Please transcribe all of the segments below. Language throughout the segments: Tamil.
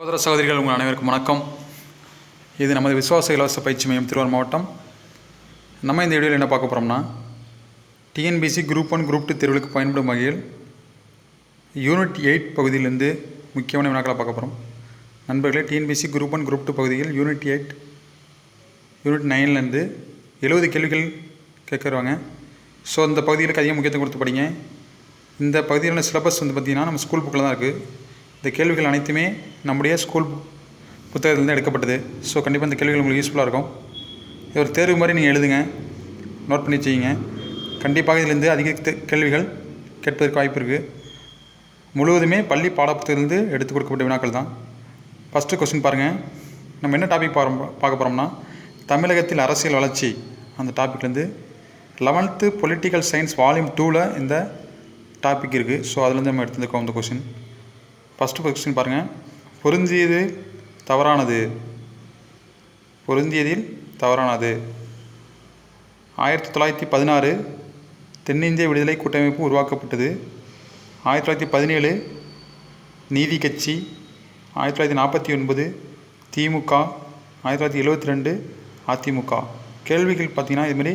சகோதர சகோதரிகள் உங்கள் அனைவருக்கும் வணக்கம். இது நமது விசுவாச இலவச பயிற்சி மையம் திருவாரூர் மாவட்டம். நம்ம இந்த வீடியோவில் என்ன பார்க்க போகிறோம்னா TNPSC group one group two தேர்வுகளுக்கு பயன்படும் வகையில் யூனிட் எயிட் பகுதியிலிருந்து முக்கியமான வினாக்களை பார்க்க போகிறோம் நண்பர்களே TNPSC group one group two பகுதியில் யூனிட் எயிட் யூனிட் நைன்லேருந்து எழுபது கேள்விகள் கேட்குறாங்க ஸோ அந்த பகுதிகளுக்கு அதிக முக்கியத்துவம் கொடுத்து படிங்க. இந்த பகுதியிலான சிலபஸ் வந்து பார்த்திங்கன்னா நம்ம ஸ்கூல் புக்கில் தான் இருக்குது இந்த கேள்விகள் அனைத்துமே நம்முடைய ஸ்கூல் புத்தகத்திலேருந்து எடுக்கப்பட்டது. ஸோ கண்டிப்பாக இந்த கேள்விகள் உங்களுக்கு யூஸ்ஃபுல்லாக இருக்கும். இது ஒரு தேர்வு மாதிரி நீங்கள் எழுதுங்க. நோட் பண்ணி வச்சுக்கிங்க. கண்டிப்பாக இதிலேருந்து அதிக கேள்விகள் கேட்பதற்கு வாய்ப்பு இருக்குது முழுவதுமே பள்ளி பாடப்புத்தகத்திலிருந்து எடுத்து கொடுக்கப்பட்ட வினாக்கள் தான். ஃபஸ்ட்டு கொஸ்டின் பாருங்கள் நம்ம என்ன டாபிக் பார்க்க பார்க்க போகிறோம்னா தமிழகத்தில் அரசியல் வளர்ச்சி. அந்த டாப்பிக்லேருந்து லெவன்த்து பொலிட்டிக்கல் சயின்ஸ் வால்யூம் டூவில் இந்த டாபிக் இருக்குது ஸோ அதுலேருந்து நம்ம எடுத்துருக்கோம் இந்த கொஸ்டின் ஃபஸ்ட்டு கொஸ்டின் பாருங்கள் பொருந்தியது தவறானது. பொருந்தியதில் தவறானது. ஆயிரத்தி தொள்ளாயிரத்தி பதினாறு தென்னிந்திய விடுதலை கூட்டமைப்பு உருவாக்கப்பட்டது. ஆயிரத்தி தொள்ளாயிரத்தி பதினேழு நீதி கட்சி. ஆயிரத்தி தொள்ளாயிரத்தி நாற்பத்தி ஒன்பது திமுக. ஆயிரத்தி தொள்ளாயிரத்தி எழுபத்தி ரெண்டு அதிமுக. கேள்விகள் பார்த்திங்கன்னா இதுமாரி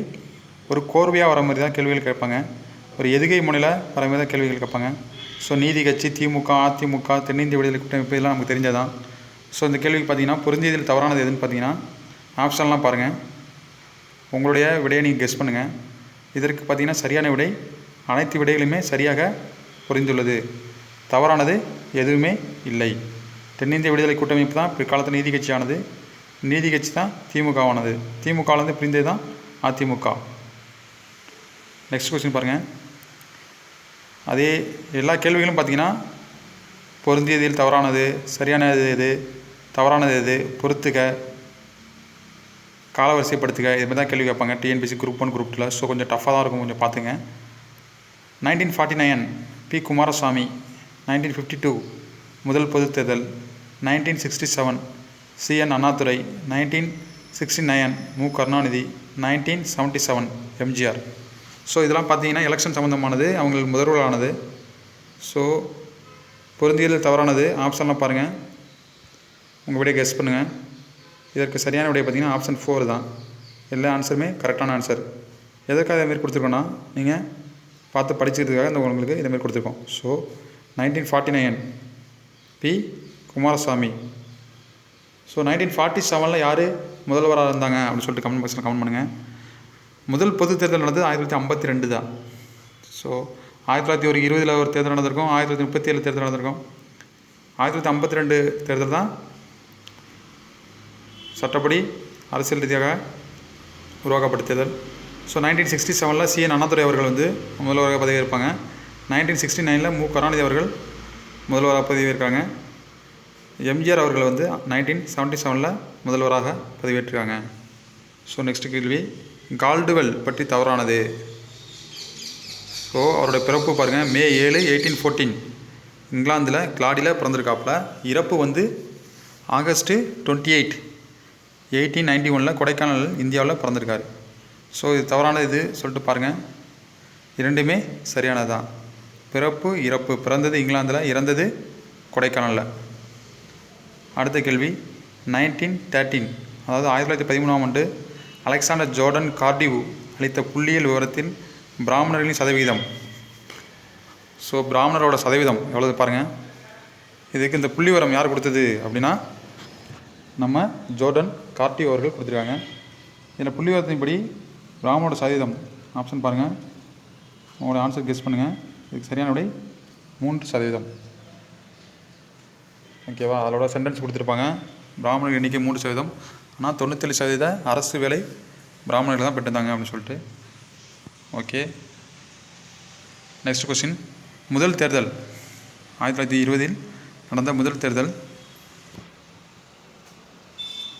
ஒரு கோர்வையாக வர மாதிரி தான் கேள்விகள் கேட்பாங்க. ஒரு எதுகை முனையில் வர மாதிரி தான் கேள்விகள் கேட்பாங்க. ஸோ நீதி கட்சி திமுக அதிமுக தென்னிந்திய விடுதலை கூட்டமைப்பு இதெல்லாம் நமக்கு தெரிஞ்சதான் ஸோ இந்த கேள்விக்கு பார்த்தீங்கன்னா புரிஞ்சதில் தவறானது எதுன்னு பார்த்தீங்கன்னா ஆப்ஷன்லாம் பாருங்கள் உங்களுடைய விடையை நீங்கள் கெஸ் பண்ணுங்கள் இதற்கு பார்த்தீங்கன்னா சரியான விடை அனைத்து விடைகளுமே சரியாக புரிந்துள்ளது. தவறானது எதுவுமே இல்லை. தென்னிந்திய விடுதலை கூட்டமைப்பு தான் பிற்காலத்தில் நீதி கட்சியானது. நீதி கட்சி தான் திமுகவானது. திமுகவிலேருந்து பிரிந்தது தான் அதிமுக. நெக்ஸ்ட் கொஸ்டின் பாருங்கள் அதே எல்லா கேள்விகளும் பார்த்தீங்கன்னா பொருந்தியதில் தவறானது சரியானது எது தவறானது எது பொறுத்துக காலவரிசைப்படுத்துக இது மாதிரி தான் கேள்வி கேட்பாங்க. டிஎன்பிசி குரூப் ஒன் குரூப் டூவில் ஸோ கொஞ்சம் டஃப்பாக தான் இருக்கும் கொஞ்சம் பார்த்துங்க. Nineteen forty nine P Kumarasamy nineteen fifty two முதல் பொதுத் தேர்தல் nineteen sixty seven CN Annadurai nineteen sixty nine Mu Karunanidhi nineteen seventy seven MGR so இதெல்லாம் பார்த்தீங்கன்னா எலெக்ஷன் சம்மந்தமானது அவங்களுக்கு முதல்வரானது ஸோ பொருந்தியது தவறானது ஆப்ஷன்லாம் பாருங்கள் உங்கள் விடையை கெஸ் பண்ணுங்கள் இதற்கு சரியான விடைய பார்த்தீங்கன்னா ஆப்ஷன் ஃபோர் தான். எல்லா ஆன்சருமே கரெக்டான ஆன்சர் எதற்காக இதேமாரி கொடுத்துருக்கோன்னா நீங்கள் பார்த்து படிச்சுக்கிறதுக்காக இந்த உங்களுக்கு இதேமாரி கொடுத்துருக்கோம். So nineteen forty nine P Kumaraswamy so nineteen forty செவனில் யார் முதல்வராக இருந்தாங்க? அப்படின்னு சொல்லிட்டு கமெண்ட் பாக்ஸில் கமெண்ட் பண்ணுங்கள் முதல் பொது தேர்தல் நடந்தது ஆயிரத்தி தொள்ளாயிரத்தி ஐம்பத்தி ரெண்டு தான். ஸோ ஆயிரத்தி தொள்ளாயிரத்தி ஒரு இருபதில் ஒரு தேர்தல் நடந்திருக்கும் ஆயிரத்தி தொள்ளாயிரத்தி முப்பத்தி ஏழு தேர்தல் நடந்திருக்கும். ஆயிரத்தி தொள்ளாயிரத்தி ஐம்பத்தி ரெண்டு தேர்தல் தான் சட்டப்படி அரசியல் ரீதியாக உருவாக்கப்பட்ட தேர்தல் ஸோ நைன்டீன் சிக்ஸ்டி செவனில் சிஎன் அண்ணாதுரை அவர்கள் வந்து முதல்வராக பதவியேற்பாங்க. நைன்டீன் சிக்ஸ்டி நைனில் மு. கருணாநிதி அவர்கள் முதல்வராக பதவியேற்காங்க எம்ஜிஆர் அவர்கள் வந்து நைன்டீன் செவன்ட்டி செவனில் முதல்வராக பதவியேற்றிருக்காங்க. ஸோ நெக்ஸ்ட் கேள்வி. கால்டுவெல் பற்றி தவறானது. ஸோ அவரோட பிறப்பு பாருங்கள் மே ஏழு எயிட்டீன் ஃபோர்டீன் இங்கிலாந்தில் கிளாடியில் பிறந்திருக்காப்புல. இறப்பு வந்து August twenty eight eighteen ninety ஒனில் கொடைக்கானல் இந்தியாவில் பிறந்திருக்காரு. ஸோ இது தவறான இது சொல்லிட்டு பாருங்கள் இரண்டுமே சரியானது தான் பிறப்பு இறப்பு. பிறந்தது இங்கிலாந்தில் இறந்தது கொடைக்கானலில். அடுத்த கேள்வி நைன்டீன் தேர்ட்டீன் அதாவது ஆயிரத்தி தொள்ளாயிரத்தி பதிமூணாம் ஆண்டு அலெக்சாண்டர் ஜோர்டன் கார்டிவு அளித்த புள்ளியியல் விவரத்தின் பிராமணர்களின் சதவீதம். ஸோ பிராமணரோட சதவீதம் எவ்வளவு பாருங்கள் இதுக்கு இந்த புள்ளி விவரம் யார் கொடுத்தது அப்படின்னா நம்ம ஜோர்டன் கார்டி அவர்கள் கொடுத்துருக்காங்க. இதில் புள்ளி விவரத்தின்படி பிராமணோட சதவீதம். ஆப்ஷன் பாருங்கள் உங்களோட ஆன்சர் கெஸ் பண்ணுங்கள் இதுக்கு சரியான விடை மூன்று சதவீதம். ஓகேவா அதோட சென்டென்ஸ் கொடுத்துருப்பாங்க. பிராமணர்கள் எண்ணிக்கை மூன்று சதவீதம். ஆனால் தொண்ணூத்தேழு சதவீத அரசு வேலை பிராமணர்கள் தான் பெற்றிருந்தாங்க அப்படின்னு சொல்லிட்டு. ஓகே நெக்ஸ்ட் கொஸ்டின் முதல் தேர்தல் ஆயிரத்தி தொள்ளாயிரத்தி இருபதில் நடந்த முதல் தேர்தல்.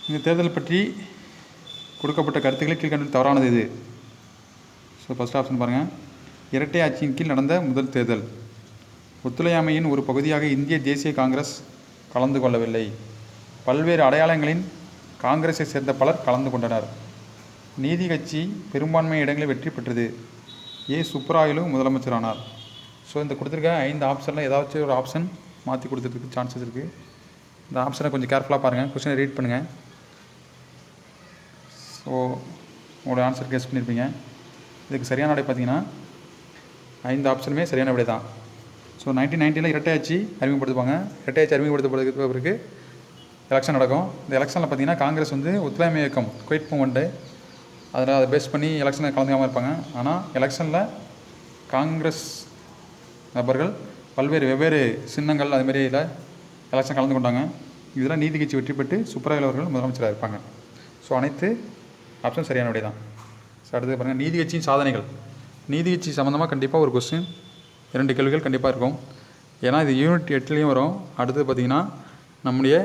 இந்த தேர்தல் பற்றி கொடுக்கப்பட்ட கருத்துக்களை கீழ்கண்டு தவறானது இது. ஸோ ஃபஸ்ட் ஆப்ஷன் பாருங்கள் இரட்டை ஆட்சியின் கீழ் நடந்த முதல் தேர்தல். ஒத்துழையாமையின் ஒரு பகுதியாக இந்திய தேசிய காங்கிரஸ் கலந்து கொள்ளவில்லை. பல்வேறு அடையாளங்களின் காங்கிரஸை சேர்ந்த பலர் கலந்து கொண்டனர். நீதி கட்சி பெரும்பான்மை இடங்களில் வெற்றி பெற்றது. ஏ. சுப்பராயலு முதலமைச்சரானார். ஸோ இந்த கொடுத்துருக்க ஐந்து ஆப்ஷனில் ஏதாச்சும் ஒரு ஆப்ஷன் மாற்றி கொடுத்துருக்கு சான்சஸ் இருக்குது இந்த ஆப்ஷனை கொஞ்சம் கேர்ஃபுல்லாக பாருங்கள் கொஸ்டினை ரீட் பண்ணுங்கள் ஸோ உங்களோட ஆன்சர் கேஸ் பண்ணியிருப்பீங்க இதுக்கு சரியான விடை பார்த்தீங்கன்னா ஐந்து ஆப்ஷனுமே சரியான விடை தான். So nineteen நைன்ட்டியில் இரட்டையாட்சி அறிமுகப்படுத்துவாங்க. இரட்டையாட்சி அறிமுகப்படுத்தப்படுறதுக்கு பிறகு எலெக்ஷன் நடக்கும். இந்த எலெக்ஷனில் பார்த்தீங்கன்னா காங்கிரஸ் வந்து ஒத்துழைமை இயக்கம் குவைட் மூமெண்ட்டு அதில் அதை பேஸ் பண்ணி எலெக்ஷனில் கலந்துக்காமல் இருப்பாங்க. ஆனால் எலெக்ஷனில் காங்கிரஸ் நபர்கள் பல்வேறு வெவ்வேறு சின்னங்கள் அதுமாரி இதில் எலெக்ஷன் கலந்து கொண்டாங்க. இதெல்லாம் நீதி கட்சி வெற்றி பெற்று சுப்பராயல் அவர்கள் முதலமைச்சராக இருப்பாங்க. ஸோ அனைத்து ஆப்ஷன் சரியான விடை தான் ஸோ அடுத்து பாருங்கள் நீதி கட்சியின் சாதனைகள். நீதி கட்சி சம்மந்தமாக கண்டிப்பாக ஒரு கொஸ்டின் இரண்டு கேள்விகள் கண்டிப்பாக இருக்கும். ஏன்னா இது யூனிட் எட்டுலேயும் வரும். அடுத்தது பார்த்திங்கன்னா நம்முடைய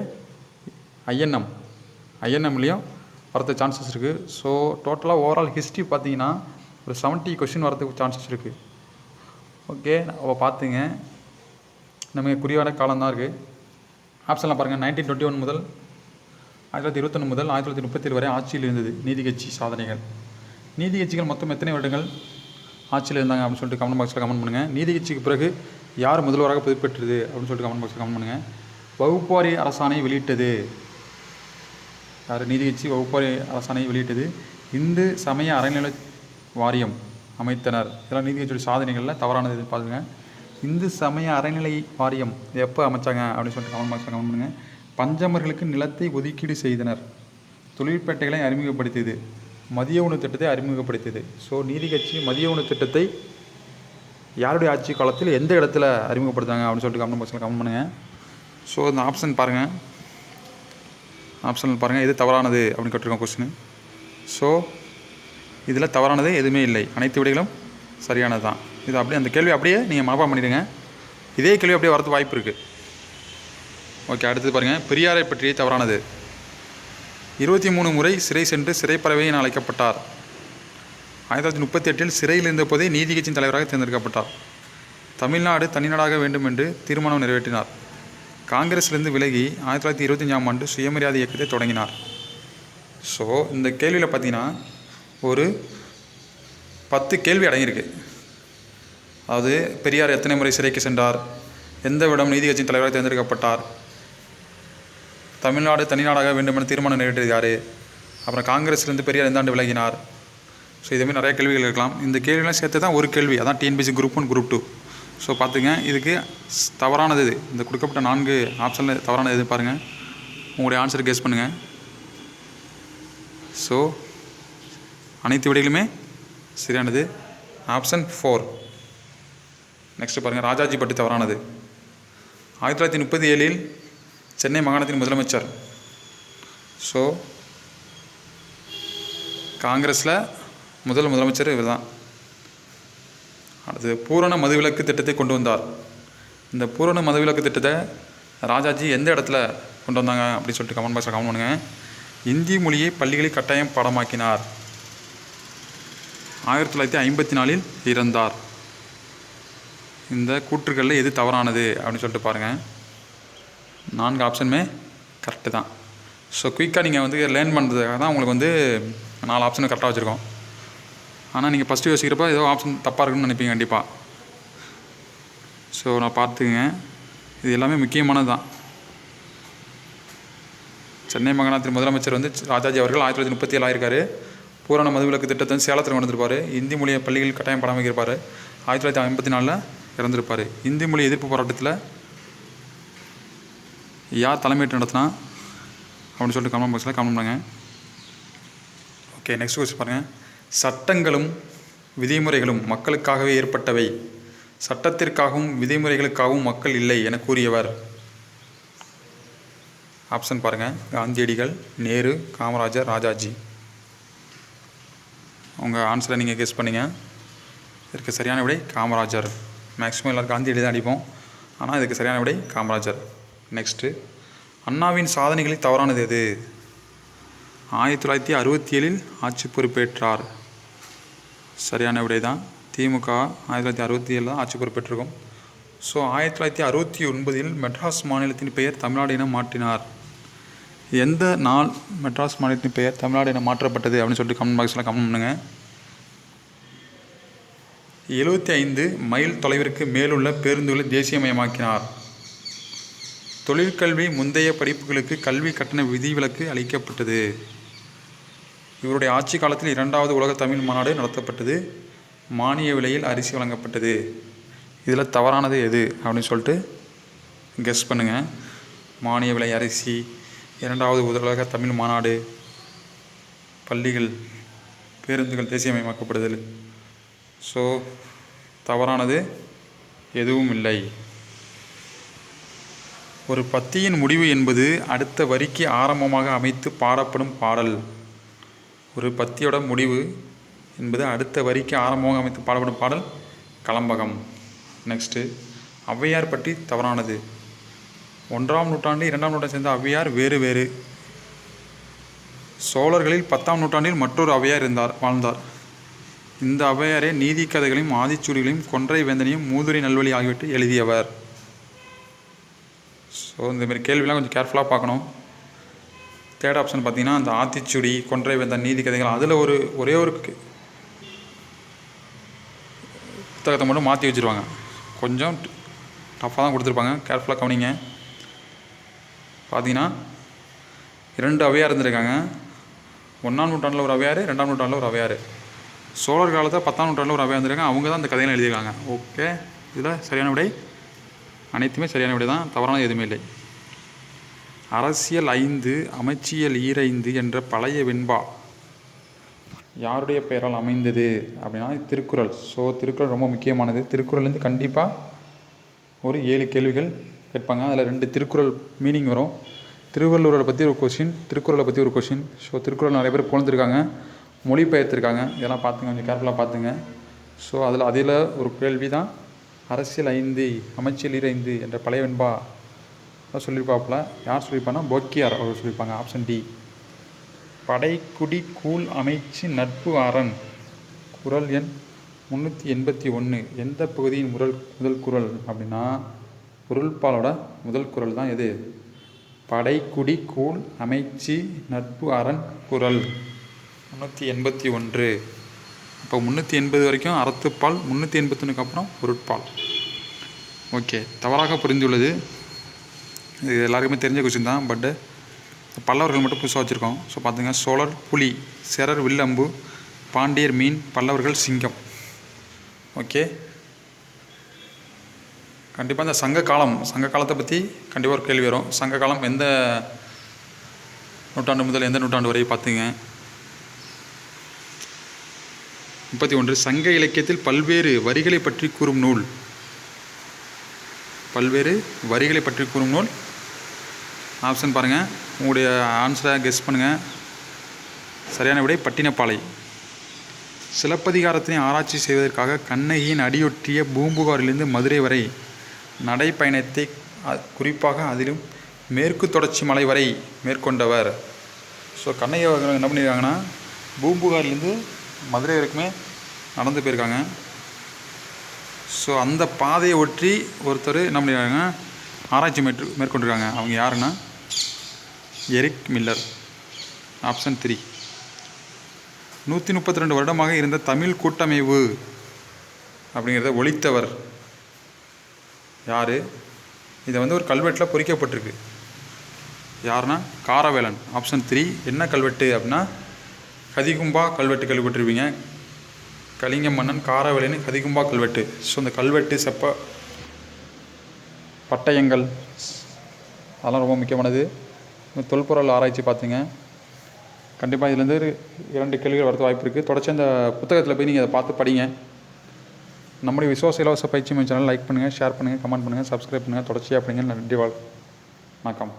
ஐஎன்எம். ஐஎன்எம்லேயும் வரது சான்சஸ் இருக்குது ஸோ டோட்டலாக ஓவரால் ஹிஸ்ட்ரி பார்த்தீங்கன்னா ஒரு செவன்ட்டி கொஷின் வரதுக்கு சான்சஸ் இருக்குது ஓகே அப்போ பார்த்துங்க. நமக்கு குறியான காலம் தான் இருக்குது ஆப்ஷன்லாம் பாருங்கள் நைன்டீன் டுவெண்ட்டி ஒன் முதல் ஆயிரத்தி தொள்ளாயிரத்தி இருபத்தொன்று முதல் ஆயிரத்தி தொள்ளாயிரத்தி முப்பத்தேழு வரை ஆட்சியில் இருந்தது நீதி கட்சி சாதனைகள். நீதி கட்சிகள் மொத்தம் எத்தனை வருடங்கள் ஆட்சியில் இருந்தாங்க அப்படின்னு சொல்லிட்டு கமெண்ட் பாக்ஸில் கமெண்ட் பண்ணுங்கள் நீதி கட்சிக்கு பிறகு யார் முதல்வராக பொதுப்பெற்றது அப்படின்னு சொல்லிட்டு கமெண்ட் பாக்ஸில் கமெண்ட் பண்ணுங்கள் வகுப்பாரி அரசாணை வெளியிட்டது. யார் நீதி கட்சி அரசாணை வெளியிட்டது. இந்து சமய அறநிலை வாரியம் அமைத்தனர். இதெல்லாம் நீதி கட்சியோட சாதனைகளில் தவறானது எதுன்னு பாருங்க. இந்து சமய அறநிலை வாரியம் எப்போ அமைச்சாங்க? அப்படின்னு சொல்லிட்டு கமெண்ட் பாக்ஸில் பஞ்சமர்களுக்கு நிலத்தை ஒதுக்கீடு செய்தனர். தொழிற்பேட்டைகளை அறிமுகப்படுத்தியது. மதிய உணவு திட்டத்தை அறிமுகப்படுத்தியது. ஸோ நீதி கட்சி மதிய உணவு திட்டத்தை யாருடைய ஆட்சி காலத்தில் எந்த இடத்துல அறிமுகப்படுத்தாங்க அப்படின்னு சொல்லிட்டு கவனம் பாக்ஸில் பண்ணுங்கள் ஸோ இந்த ஆப்ஷன் பாருங்கள் ஆப்ஷனில் பாருங்கள் எது தவறானது அப்படின்னு கேட்டிருக்கோம் கொஸ்டின் ஸோ இதில் தவறானது எதுவுமே இல்லை. அனைத்து விடைகளும் சரியானது தான். இது அப்படியே அந்த கேள்வி அப்படியே நீங்கள் மனப்பாடம் பண்ணிவிடுங்க இதே கேள்வி அப்படியே வரது வாய்ப்பு இருக்குது ஓகே அடுத்தது பாருங்கள் பெரியாரை பற்றிய தவறானது. இருபத்தி மூணு முறை சிறை சென்று சிறைப்பறவை என அழைக்கப்பட்டார். ஆயிரத்தி தொள்ளாயிரத்தி முப்பத்தி எட்டில் சிறையில் இருந்தபோதே நீதி கட்சியின் தலைவராக தேர்ந்தெடுக்கப்பட்டார். தமிழ்நாடு தனிநாடாக வேண்டும் என்று தீர்மானம் நிறைவேற்றினார். காங்கிரஸ்லேருந்து விலகி ஆயிரத்தி தொள்ளாயிரத்தி இருபத்தஞ்சாம் ஆண்டு சுயமரியாதை இயக்கத்தை தொடங்கினார். ஸோ இந்த கேள்வியில் பார்த்தீங்கன்னா ஒரு பத்து கேள்வி அடங்கியிருக்கு. அதாவது பெரியார் எத்தனை முறை சிறைக்கு சென்றார்? எந்த விடம் நீதி கட்சியின் தலைவராக தேர்ந்தெடுக்கப்பட்டார்? தமிழ்நாடு தனிநாடாக வேண்டுமென தீர்மானம் நிறைவேற்றியது யார்? அப்புறம் காங்கிரஸ்லேருந்து பெரியார் எந்த ஆண்டு விலகினார்? ஸோ இதேமாதிரி நிறைய கேள்விகள் இருக்கலாம். இந்த கேள்விலாம் சேர்த்து தான் ஒரு கேள்வி. அதான் TNPSC group one group two so பார்த்துங்க இதுக்கு தவறானது இது. இந்த கொடுக்கப்பட்ட நான்கு ஆப்ஷனில் தவறானது எது பாருங்கள் உங்களுடைய ஆன்சர் கெஸ் பண்ணுங்கள் ஸோ அனைத்து விடைகளுமே சரியானது. ஆப்ஷன் ஃபோர் நெக்ஸ்ட் பாருங்கள் ராஜாஜி பட்டு தவறானது. ஆயிரத்தி தொள்ளாயிரத்தி முப்பத்தி ஏழில் சென்னை மாகாணத்தின் முதலமைச்சர். ஸோ காங்கிரஸில் முதல் முதலமைச்சர் இவர் தான் அது பூரண மதுவிலக்கு திட்டத்தை கொண்டு வந்தார். இந்த பூரண மதுவிலக்கு திட்டத்தை ராஜாஜி எந்த இடத்துல கொண்டு வந்தாங்க அப்படின்னு சொல்லிட்டு கமெண்ட் பாக்ஸில் கமெண்ட் பண்ணுங்கள் இந்தி மொழியை பள்ளிகளில் கட்டாயம் பாடமாக்கினார். ஆயிரத்தி தொள்ளாயிரத்தி ஐம்பத்தி நாலில் இறந்தார். இந்த கூற்றுகளில் எது தவறானது அப்படின்னு சொல்லிட்டு பாருங்கள் நான்கு ஆப்ஷனுமே கரெக்டு தான். ஸோ குயிக்காக நீங்கள் வந்து லேர்ன் பண்ணுறதுக்காக தான் உங்களுக்கு வந்து நாலு ஆப்ஷனும் கரெக்டாக வச்சுருக்கோம். ஆனால் நீங்கள் ஃபஸ்ட்டு யோசிக்கிறப்ப ஏதோ ஆப்ஷன் தப்பாக இருக்குன்னு நினைப்பீங்க கண்டிப்பாக ஸோ நான் பார்த்துங்க இது எல்லாமே முக்கியமானது தான் சென்னை மாகாணத்தின் முதலமைச்சர் வந்து ராஜாஜி அவர்கள் ஆயிரத்தி தொள்ளாயிரத்தி முப்பத்தி ஏழு ஆயிருக்காரு. பூரண மதுவிலக்கு திட்டத்தை சேலத்தில் கொண்டு வந்திருப்பார் இந்தி மொழியை பள்ளிகள் கட்டாயம் பராமரிப்பார் ஆயிரத்தி தொள்ளாயிரத்தி ஐம்பத்தி நாலில் இறந்திருப்பார். இந்தி மொழி எதிர்ப்பு போராட்டத்தில் யார் தலைமையேற்று நடத்தினா அப்படின்னு சொல்லிட்டு கமெண்ட் பாக்ஸில் கமெண்ட் பண்ணுங்க. ஓகே நெக்ஸ்ட் கொஸ்டின் பாருங்கள் சட்டங்களும் விதிமுறைகளும் மக்களுக்காகவே ஏற்பட்டவை. சட்டத்திற்காகவும் விதிமுறைகளுக்காகவும் மக்கள் இல்லை என கூறியவர். ஆப்ஷன் பாருங்கள் காந்தியடிகள் நேரு காமராஜர் ராஜாஜி. உங்கள் ஆன்சரை நீங்கள் கெஸ் பண்ணீங்க. இதற்கு சரியான விடை காமராஜர். மேக்ஸிமம் எல்லோரும் காந்தியடி தான் அடிப்போம். ஆனால் இதுக்கு சரியான விடை காமராஜர். நெக்ஸ்ட்டு அண்ணாவின் சாதனைகளில் தவறானது எது? ஆயிரத்தி தொள்ளாயிரத்தி அறுபத்தி ஏழில் ஆட்சி பொறுப்பேற்றார். சரியான விடை தான் திமுக ஆயிரத்தி தொள்ளாயிரத்தி அறுபத்தி ஏழில் தான் ஆட்சி பொறுப்பேற்றிருக்கும். ஸோ ஆயிரத்தி தொள்ளாயிரத்தி அறுபத்தி ஒன்பதில் மெட்ராஸ் மாநிலத்தின் பெயர் தமிழ்நாடு என மாற்றினார். எந்த நாள் மெட்ராஸ் மாநிலத்தின் பெயர் தமிழ்நாடு என மாற்றப்பட்டது அப்படின்னு சொல்லிட்டு கமெண்ட் பாக்ஸில் கமெண்ட் பண்ணுங்க. எழுபத்தி ஐந்து மைல் தொலைவிற்கு மேலுள்ள பேருந்துகளை தேசியமயமாக்கினார். தொழிற்கல்வி முந்தைய படிப்புகளுக்கு கல்வி கட்டண விதிவிலக்கு அளிக்கப்பட்டது. இவருடைய ஆட்சி காலத்தில் இரண்டாவது உலக தமிழ் மாநாடு நடத்தப்பட்டது. மானிய விலையில் அரிசி வழங்கப்பட்டது. இதில் தவறானது எது அப்படின்னு சொல்லிட்டு கெஸ் பண்ணுங்கள் மானிய விலை அரிசி இரண்டாவது உலக தமிழ் மாநாடு பள்ளிகள் பேருந்துகள் தேசியமயமாக்கப்படுதல். ஸோ தவறானது எதுவும் இல்லை. ஒரு பத்தியின் முடிவு என்பது அடுத்த வரிக்கு ஆரம்பமாக அமைத்து பாடப்படும் பாடல். ஒரு பத்தியோட முடிவு என்பது அடுத்த வரிக்கு ஆரம்பமாக அமைத்து பாடப்படும் பாடல் கலம்பகம். நெக்ஸ்ட்டு ஔவையார் பற்றி தவறானது. ஒன்றாம் நூற்றாண்டு இரண்டாம் நூற்றாண்டு சேர்ந்த ஔவையார் வேறு வேறு. சோழர்களில் பத்தாம் நூற்றாண்டில் மற்றொரு ஔவையார் இருந்தார் வாழ்ந்தார். இந்த ஔவையாரே நீதி கதைகளையும் ஆதிச்சூடிகளையும் கொன்றை வேந்தனையும் மூதுரை நல்வழி ஆகியவற்றை எழுதியவர். ஸோ இந்தமாரி கேள்விலாம் கொஞ்சம் கேர்ஃபுல்லாக பார்க்கணும். தேர்ட் ஆப்ஷன் பார்த்தீங்கன்னா அந்த ஆத்திச்சுடி கொன்றை வந்த நீதி கதைகள். அதில் ஒரு ஒரே ஒரு புத்தகத்தை மட்டும் மாற்றி வச்சுருவாங்க. கொஞ்சம் டஃப்பாக தான் கொடுத்துருப்பாங்க. கேர்ஃபுல்லாக கவனிங்க. பார்த்தீங்கன்னா இரண்டு அவையார் இருந்திருக்காங்க. ஒன்றாம் நூற்றாண்டில் ஒரு அவையார் ரெண்டாம் நூற்றாண்டில் ஒரு அவையார். சோழர் காலத்தில் பத்தாம் நூற்றாண்டில் ஒரு அவையார் இருந்திருக்காங்க. அவங்க தான் அந்த கதைகளை எழுதியிருக்காங்க. ஓகே இதில் சரியான விடை? அனைத்துமே சரியான விடை தான் தவறான எதுவுமே இல்லை. அரசியல் ஐந்து அமைச்சியல் ஈரைந்து என்ற பழைய வெண்பா. யாருடைய பெயரால் அமைந்தது அப்படின்னா திருக்குறள். ஸோ திருக்குறள் ரொம்ப முக்கியமானது. திருக்குறள்லேருந்து கண்டிப்பாக ஒரு ஏழு கேள்விகள் கேட்பாங்க. அதில் ரெண்டு திருக்குறள் மீனிங் வரும். திருவள்ளுவரை பற்றி ஒரு கொஷின் திருக்குறளை பற்றி ஒரு கொஷின் ஸோ திருக்குறள் நிறைய பேர் புகழ்ந்துருக்காங்க மொழிபெயர்த்திருக்காங்க. இதெல்லாம் பார்த்துங்க கொஞ்சம் கேர்ஃபுல்லாக பார்த்துங்க. ஸோ அதில் அதில் ஒரு கேள்வி தான் அரசியல் ஐந்து அமைச்சியல் ஐந்து என்ற பழைய வெண்பா சொல்லியிருப்பாப்புல. யார் சொல்லியிருப்பான்னா போக்கியார் அவர் சொல்லியிருப்பாங்க ஆப்ஷன் டி படைக்குடி கூழ் அமைச்சு நட்பு அரண் குறள் எண் முந்நூற்றி எண்பத்தி ஒன்று எந்த பகுதியின் முதல் முதல் குரல் அப்படின்னா பொருள்பாலோட முதல் குறள் தான் எது? படைக்குடி கூழ் அமைச்சு நட்பு அரண் குறள் முந்நூற்றி எண்பத்தி ஒன்று. அப்போ முந்நூற்றி எண்பது வரைக்கும் அறத்துப்பால் முந்நூற்றி எண்பத்தொன்றுக்கு அப்புறம் பொருட்பால். ஓகே தவறாக புரிந்துள்ளது. இது எல்லாருக்குமே தெரிஞ்ச கொஸ்டின் தான் பட்டு பல்லவர்கள் மட்டும் புதுசாக வச்சுருக்கோம். ஸோ பார்த்துங்க சோழர் புலி சேரர் வில்லம்பு பாண்டியர் மீன் பல்லவர்கள் சிங்கம். ஓகே. கண்டிப்பாக இந்த சங்க காலம் சங்க காலத்தை பற்றி கண்டிப்பாக ஒரு கேள்வி வரும். சங்க காலம் எந்த நூற்றாண்டு முதல் எந்த நூற்றாண்டு வரை பார்த்துங்க முப்பத்தி ஒன்று சங்க இலக்கியத்தில் பல்வேறு வரிகளை பற்றி கூறும் நூல். பல்வேறு வரிகளை பற்றி கூறும் நூல். ஆப்ஷன் பாருங்கள் உங்களுடைய ஆன்சரை கெஸ் பண்ணுங்கள் சரியான விடை பட்டினப்பாலை. சிலப்பதிகாரத்தினை ஆராய்ச்சி செய்வதற்காக கண்ணகியின் அடியொற்றிய பூம்புகாரிலிருந்து மதுரை வரை நடைப்பயணத்தை குறிப்பாக அதிலும் மேற்கு தொடர்ச்சி மலை வரை மேற்கொண்டவர். ஸோ கண்ணகி என்ன பண்ணியிருக்காங்கன்னா பூம்புகார்லேருந்து மதுரை வரைக்குமே நடந்து போயிருக்காங்க. ஸோ அந்த பாதையை ஒற்றி ஒருத்தர் என்ன பண்ணியிருக்காங்க ஆராய்ச்சி மேற்று மேற்கொண்டிருக்காங்க. அவங்க யாருன்னா? Eric Miller. ஆப்ஷன் த்ரீ நூற்றி முப்பத்தி ரெண்டு வருடமாக இருந்த தமிழ் கூட்டமைவு அப்படிங்கிறத ஒழித்தவர். யார்? இதை வந்து ஒரு கல்வெட்டில் பொறிக்கப்பட்டிருக்கு. யாருன்னா? காரவேலன். ஆப்ஷன் த்ரீ என்ன கல்வெட்டு அப்படின்னா கதிகும்பா கல்வெட்டு கேள்விப்பட்டிருப்பீங்க. கலிங்க மன்னன் காரவேலன் கதிகும்பா கல்வெட்டு. ஸோ இந்த கல்வெட்டு செப்ப பட்டயங்கள் அதெல்லாம் ரொம்ப முக்கியமானது. இந்த தொல்பொருள் ஆராய்ச்சி பார்த்துங்க. கண்டிப்பாக இதுலேருந்து இரண்டு கேள்விகள் வரது வாய்ப்பு இருக்குது தொடர்ச்சி அந்த புத்தகத்தில் போய் நீங்கள் அதை பார்த்து படிங்க. நம்முடைய விசுவாச இலவச பயிற்சி சேனல் லைக் பண்ணுங்கள் ஷேர் பண்ணுங்கள் கமெண்ட் பண்ணுங்கள் சப்ஸ்கிரைப் பண்ணுங்கள் தொடர்ச்சியாக அப்படிங்க நன்றி வாழ் வணக்கம்.